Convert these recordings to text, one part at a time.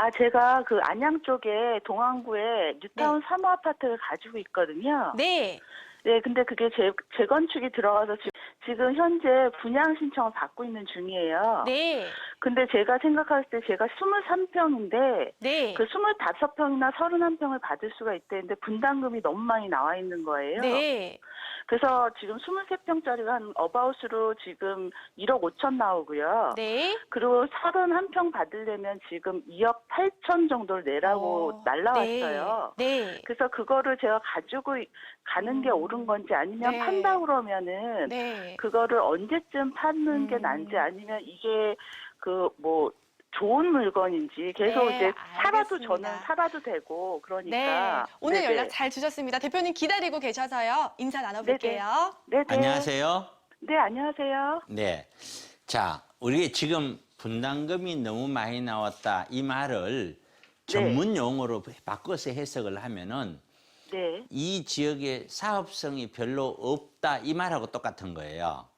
아, 제가 그 안양 쪽에 동안구에 뉴타운 사무 아파트를 가지고 있거든요. 네. 네, 근데 그게 재, 재건축이 들어가서 지, 지금 현재 분양 신청을 받고 있는 중이에요. 네. 근데 제가 생각했을 때 제가 23평인데 네. 그 25평이나 31평을 받을 수가 있대는데 분담금이 너무 많이 나와 있는 거예요. 네. 그래서 지금 23평짜리가 한 어바웃으로 지금 1억 5천 나오고요. 네. 그리고 31평 받으려면 지금 2억 8천 정도를 내라고 어, 날라왔어요. 네. 네. 그래서 그거를 제가 가지고 가는 게 음. 옳은 건지 아니면 네. 판다 그러면은 네. 그거를 언제쯤 파는 게 음. 난지 아니면 이게 그뭐 좋은 물건인지 계속 네, 이제 살아도 알겠습니다. 저는 살아도 되고 네. 그러니까 오늘 네네. 연락 잘 주셨습니다. 대표님 기다리고 계셔서요. 인사 나눠볼게요. 네네. 안녕하세요. 네 안녕하세요. 네. 자, 우리 지금 분담금이 너무 많이 나왔다 이 말을 전문 용어로 바꿔서 해석을 하면은 네. 이 지역에 사업성이 별로 없다 이 말하고 똑같은 거예요.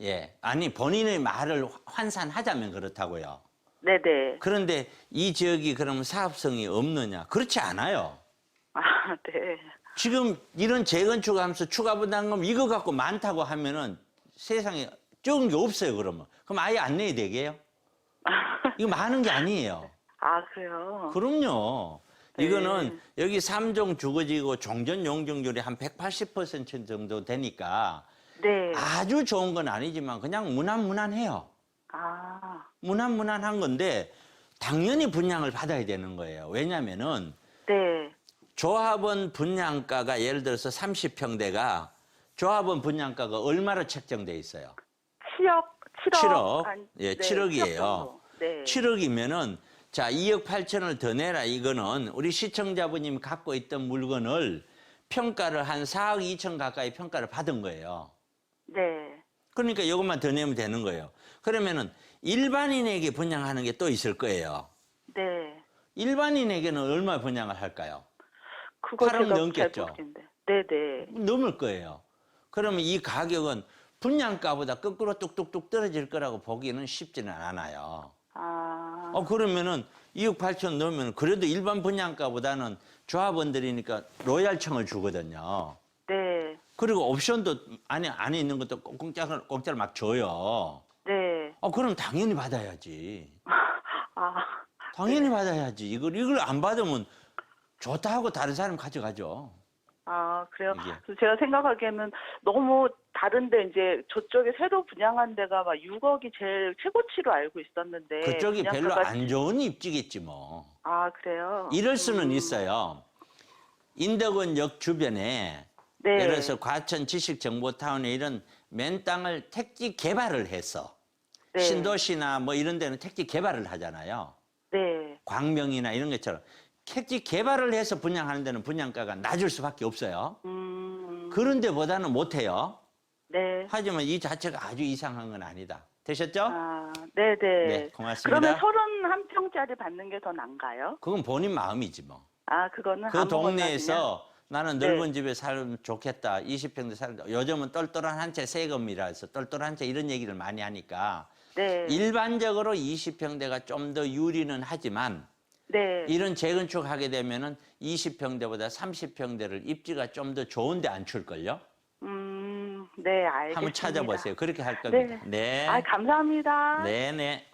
아 예. 아니 본인의 말을 환산하자면 그렇다고요. 네네. 그런데 이 지역이 그러면 사업성이 없느냐? 그렇지 않아요. 아 네. 지금 이런 재건축하면서 추가 부담금 이거 갖고 많다고 하면은 세상에 적은 게 없어요 그러면 그럼 아예 안 내야 되게요? 이거 많은 게 아니에요. 아 그래요. 그럼요. 네. 이거는 여기 삼종 주거지고 종전 용적률이 한 180% 정도 되니까 네. 아주 좋은 건 아니지만 그냥 무난무난해요. 아 무난무난한 건데 당연히 분양을 받아야 되는 거예요. 왜냐면은 네. 조합원 분양가가 예를 들어서 30평대가 조합원 분양가가 얼마로 책정돼 있어요? 7억 7억. 7억? 한- 예, 네, 7억이에요. 7억 정도. 네. 7억이면은 자 2억 8천을 더 내라 이거는 우리 시청자분님이 갖고 있던 물건을 평가를 한 4억 2천 가까이 평가를 받은 거예요. 네. 그러니까 이것만 더 내면 되는 거예요. 그러면은 일반인에게 분양하는 게 또 있을 거예요. 네. 일반인에게는 얼마 분양을 할까요? 그거 팔억 제가 넘겠죠? 잘 모르겠는데. 네네. 넘을 거예요. 그러면 이 가격은 분양가보다 거꾸로 뚝뚝뚝 떨어질 거라고 보기는 쉽지는 않아요. 아. 어 그러면은 2억 8천 넣으면 그래도 일반 분양가보다는 조합원들이니까 로얄청을 주거든요. 네. 그리고 옵션도 안에 안에 있는 것도 공짜로 공짜로 막 줘요. 네. 어 그럼 당연히 받아야지. 아. 당연히 받아야지. 이걸 이걸 안 받으면 좋다 하고 다른 사람 가져가죠. 아, 그래요? 이게. 그래서 제가 생각하기에는 너무 다른데 이제 저쪽에 새로 분양한 데가 막 6억이 제일 최고치로 알고 있었는데. 그쪽이 별로 분양가가- 안 좋은 입지겠지 뭐. 아, 그래요? 이럴 수는 음. 있어요. 인덕원역 주변에 네. 예를 들어서 과천 지식정보타운에 이런 맨 땅을 택지 개발을 해서 네. 신도시나 뭐 이런 데는 택지 개발을 하잖아요. 네. 광명이나 이런 것처럼 택지 개발을 해서 분양하는 데는 분양가가 낮을 수밖에 없어요. 음. 그런 데보다는 못해요. 네. 하지만 이 자체가 아주 이상한 건 아니다. 되셨죠? 아, 네네. 네, 고맙습니다. 그러면 31평짜리 받는 게더 나은가요? 그건 본인 마음이지 뭐. 아, 그거는 그 아무거나 동네에서 나는 네. 넓은 집에 살면 좋겠다. 20평대 살다. 요즘은 똘똘한 한 채 세금이라서 똘똘한 채 이런 얘기를 많이 하니까. 네. 일반적으로 20평대가 좀 더 유리는 하지만 네. 이런 재건축 하게 되면은 20평대보다 30평대를 입지가 좀 더 좋은데 안 출걸요? 음, 네, 알겠습니다. 한번 찾아보세요. 그렇게 할 겁니다. 네. 아, 감사합니다. 네, 네.